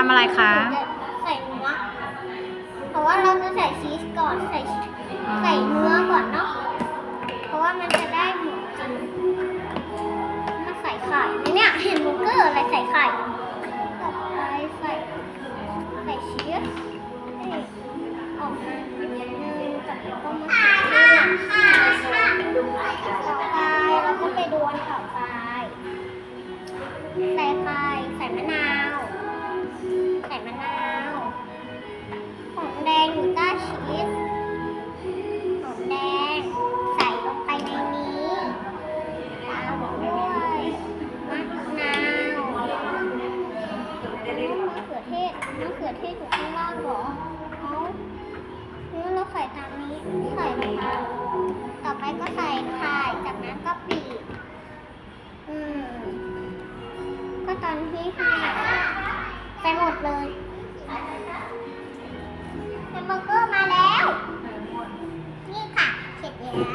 ทำอะไรคะ ใส่เนื้อ เพราะว่าเราจะใส่ชีสก่อน ใส่ใส่เนื้อก่อนเนาะ เพราะว่ามันจะได้หมูจริงมาใส่ไข่ไหมเนี่ยเห็นบอร์เกอร์อะไรใส่ไข่ต่อไปใส่ใส่ชีสออกมานิดนึงจากนั้นก็มาต่อไปเราก็ไปดูอันต่อไป ใส่ไข่ใส่มะนาว มะเขือเทศมะเขือเทศอยู่ข้างล่างหรอเอานี่เราใส่ตามนี้ใส่ลงไปต่อไปก็ใส่ไข่จากนั้นก็บีบอืมก็ตอนที่ให้ไปหมดเลยแฮมเบอร์เกอร์มาแล้ว นี่ค่ะ เสร็จแล้ว